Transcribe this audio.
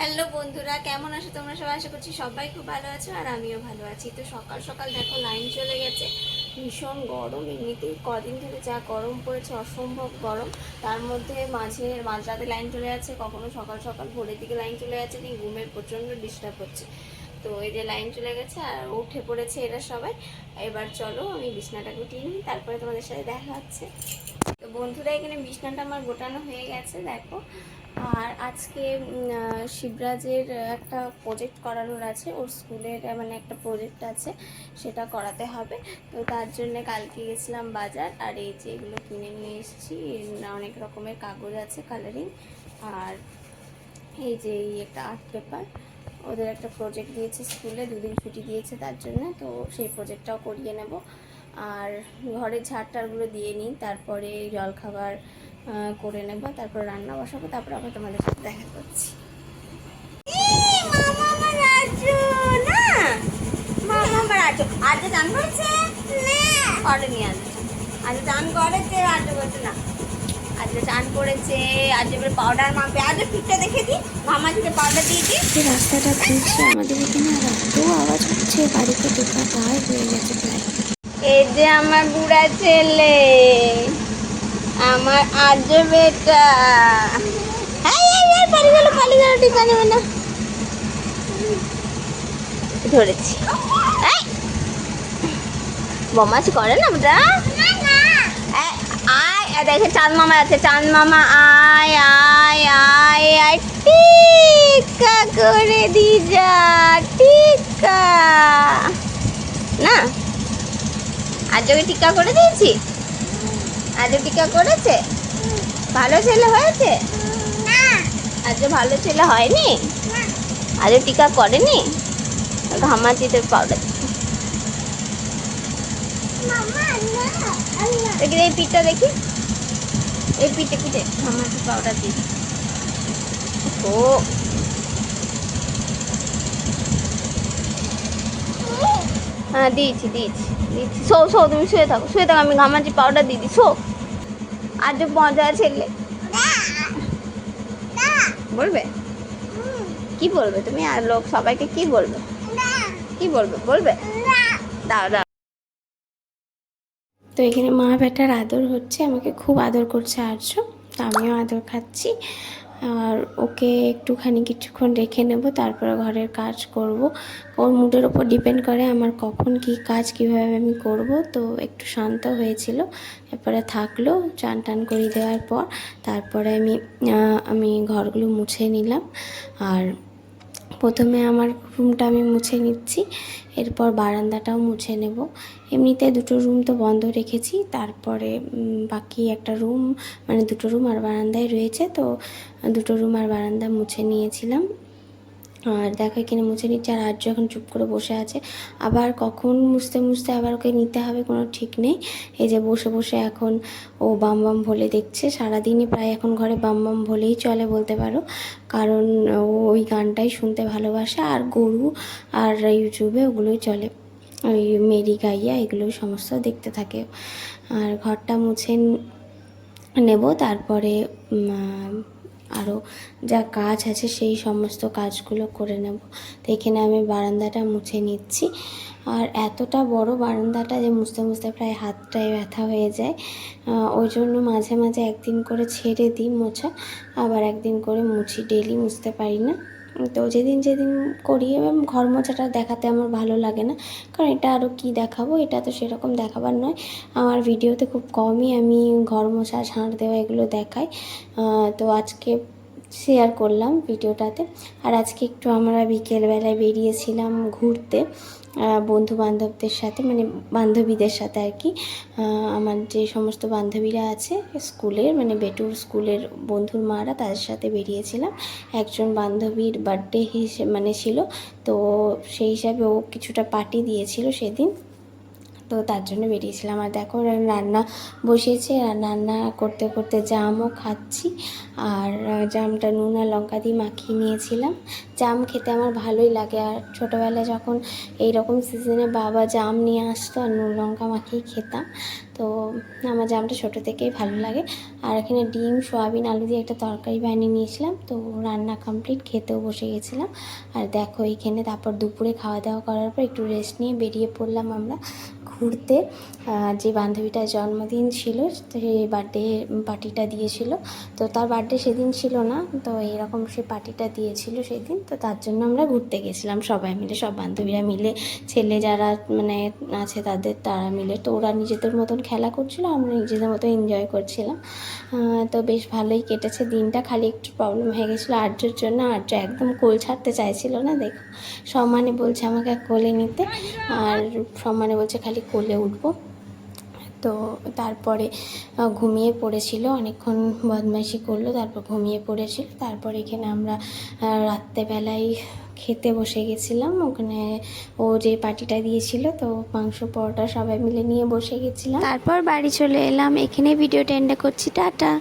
Hello বন্ধুরা, কেমন আছো তোমরা? সবাই আশা করছি সবাই খুব ভালো আছো আর আমিও ভালো আছি। তো সকাল সকাল দেখো, লাইন চলে গেছে। ভীষণ গরম এমনিতেই। কদিন ধরে যা গরম পড়েছে, অসম্ভব গরম। তার মধ্যে মাঝে মাঝরাতে লাইন চলে যাচ্ছে, কখনো সকাল সকাল ভোরের দিকে লাইন চলে যাচ্ছে দিয়ে ঘুমের প্রচণ্ড ডিস্টার্ব হচ্ছে। তো এই যে লাইন চলে গেছে আর উঠে পড়েছে এরা সবাই। এবার চলো আমি বিছনাটা গুটিয়ে নিই, তারপরে তোমাদের সাথে দেখা হচ্ছে। তো বন্ধুরা, এখানে বিছনাটা আমার গোটানো হয়ে গেছে, দেখো। আর আজকে শিবরাজের একটা প্রজেক্ট করানোর আছে। ওর স্কুলের মানে একটা প্রজেক্ট আছে সেটা করাতে হবে। তো তার জন্য কালকে গেছিলাম বাজার। আর এই যে এগুলো কিনে নিয়ে এসেছি অনেক রকমের কাগজ আছে কালারিং আর এই যে এই একটা আর্ট পেপার ওদের একটা প্রজেক্ট দিয়েছে স্কুলে দুদিন ছুটি দিয়েছে তার জন্য। তো সেই প্রজেক্টটাও করিয়ে নেব। আর ঘরের ঝাড়টারগুলো দিয়ে নিই তারপরে জলখাবার আহ, করে নেব তারপর রান্না বসাবো তারপর আবার তোমাদের সাথে দেখা করছি। আজ চান করেছে? করেনি আজ আজ চান করেছে আজ বলছে না। আজকে চান করেছে আজ এবার পাউডার আজ পিঠটা দেখে দিই মামা থেকে পাউডার দিয়ে দিই। রাস্তাটা ঘুরছে আমাদের এখানে আর এত আওয়াজ হচ্ছে বাড়িতে ঢোকা প্রায় হয়ে গেছে প্রায়। এই যে আমার বুড়া ছেলে। আমার আজ বেটা। পালি গেল পালি গেল টিকা নেবে না ধরেছি! বমাছি করে না এই, আয় দেখে চাঁদ মামা আছে চাঁদ মামা আয় আয় আয় আয় টিকা করে দি যা টিকা না? আজকে টিকা করে দিয়েছি? আজও টিকা করেছে? ভালো ছেলে হয়েছে? আজও ভালো ছেলে হয়নি? আজও টিকা করেনি? ঘামাচিতে পাউডার দেখি এই পিঠটা দেখি। এই পিঠে পিঠে ঘামাচি পাউডার দিই ও। হ্যাঁ দিয়েছি দিয়েছি। দিয়েছি শো শো, তুমি শুয়ে থাকো শুয়ে থাকো, আমি ঘামাচি পাউডার দিয়ে দিই শো। আজ মজা ছেলে। বলবে? কি বলবে তুমি আর লোক সবাইকে কি বলবে? কি বলবে? বলবে? দাও তো এখানে মা বেটার আদর হচ্ছে, আমাকে খুব আদর করছে আর্য, তো আমিও আদর খাচ্ছি। আর ওকে একটুখানি কিছুক্ষণ রেখে নেব, তারপরে ঘরের কাজ করব। ওর মুডের ওপর ডিপেন্ড করে আমার কখন কি কাজ কীভাবে আমি করব। তো একটু শান্ত হয়েছিল, এরপরে থাকল, চান টান করিয়ে দেওয়ার পর, তারপরে আমি আমি ঘরগুলো মুছে নিলাম। আর প্রথমে আমার রুমটা আমি মুছে নিচ্ছি, এরপর বারান্দাটাও মুছে নেব। এমনিতে দুটো রুম তো বন্ধ রেখেছি, তারপরে বাকি একটা রুম মানে দুটো রুম আর বারান্দায় রয়েছে, তো দুটো রুম আর বারান্দা মুছে নিয়েছিলাম। আর দেখো এখানে মুছে নিচ্ছে আর আর্য এখন চুপ করে বসে আছে। আবার কখন মুছতে মুছতে আবার ওকে নিতে হবে কোনো ঠিক নেই। এই যে বসে বসে এখন ও বাম বাম ভোলে দেখছে। সারাদিনই প্রায় এখন ঘরে বাম বাম ভোলেই চলে বলতে পারো। কারণ ও ওই গানটাই শুনতে ভালোবাসে আর গরু আর ইউটিউবে ওগুলোই চলে। ওই মেরি গাইয়া এগুলো সমস্ত দেখতে থাকে। আর ঘরটা মুছে নেব, তারপরে আরও যা কাজ আছে সেই সমস্ত কাজগুলো করে নেব। তো এখানে আমি বারান্দাটা মুছে নিচ্ছি। আর এতটা বড় বারান্দাটা যে মুছতে মুছতে প্রায় হাতটায় ব্যথা হয়ে যায়। ওই জন্য মাঝে মাঝে একদিন করে ছেড়ে দিই মোছা, আবার একদিন করে মুছি। ডেলি মুছতে পারি না। তো যেদিন যেদিন করি এবং ঘর মোছাটা দেখাতে আমার ভালো লাগে না। কারণ এটা আরও কি দেখাবো? এটা তো সেরকম দেখাবার নয়। আমার ভিডিওতে খুব কমই আমি ঘর মোছা, ঝাঁট দেওয়া এগুলো দেখাই। তো আজকে শেয়ার করলাম ভিডিওটাতে। আর আজকে একটু আমরা বিকেলবেলায় বেরিয়েছিলাম ঘুরতে বন্ধু বান্ধবদের সাথে মানে বান্ধবীদের সাথে আর কি। আমার যে সমস্ত বান্ধবীরা আছে, স্কুলের মানে বেটুর স্কুলের বন্ধুর মারা তাদের সাথে বেরিয়েছিলাম। একজন বান্ধবীর বার্থডে হিসেবে মানে ছিল, তো সেই হিসাবে ও কিছুটা পার্টি দিয়েছিল সেদিন। তো তার জন্য বেরিয়েছিলাম। আর দেখো রান্না বসিয়েছে। আর রান্না করতে করতে জামও খাচ্ছি। আর জামটা নুন আর লঙ্কা দিয়ে মাখিয়ে নিয়েছিলাম। জাম খেতে আমার ভালোই লাগে। আর ছোটোবেলায় যখন এই রকম সিজনে বাবা জাম নিয়ে আসতো আর নুন, লঙ্কা মাখিয়ে খেতাম, তো আমার জামটা ছোটো থেকেই ভালো লাগে। আর এখানে ডিম, সোয়াবিন, আলু দিয়ে একটা তরকারি বানিয়ে নিয়েছিলাম। তো রান্না কমপ্লিট খেতেও বসে গেছিলাম। আর দেখো এইখানে তারপর দুপুরে খাওয়া দাওয়া করার পর একটু রেস্ট নিয়ে বেরিয়ে পড়লাম আমরা। ঘুরতে যে বান্ধবীটার জন্মদিন ছিল সেই বার্থডে পার্টিটা দিয়েছিল। তো তার বার্থডে সেদিন ছিল না, তো এরকম সে পার্টিটা দিয়েছিল সেদিন। তো তার জন্য আমরা ঘুরতে গেছিলাম সবাই মিলে, সব বান্ধবীরা মিলে। ছেলে যারা মানে আছে তাদের, তারা মিলে। তো ওরা নিজেদের মতন খেলা করছিল, আমরা নিজেদের মতো এনজয় করছিলাম। তো বেশ ভালোই কেটেছে দিনটা। খালি একটু প্রবলেম হয়ে গেছিল আর্যর জন্য। আর্য একদম কোল ছাড়তে চাইছিল না, দেখো। সম্মানে বলছে আমাকে কোলে নিতে। আর সম্মানে বলছে খালি কোলে উঠব। তো তারপরে ঘুমিয়ে পড়েছিল, অনেকক্ষণ বদমাইশি করল, তারপর ঘুমিয়ে পড়েছিল। তারপর এখানে আমরা রাত্রেবেলায় খেতে বসে গেছিলাম। ওখানে ও যে পার্টিটা দিয়েছিল, তো মাংস, পরোটা সবাই মিলে নিয়ে বসে গেছিলাম। তারপর বাড়ি চলে এলাম। এখানে ভিডিও টেন্ডে করছি। টাটা।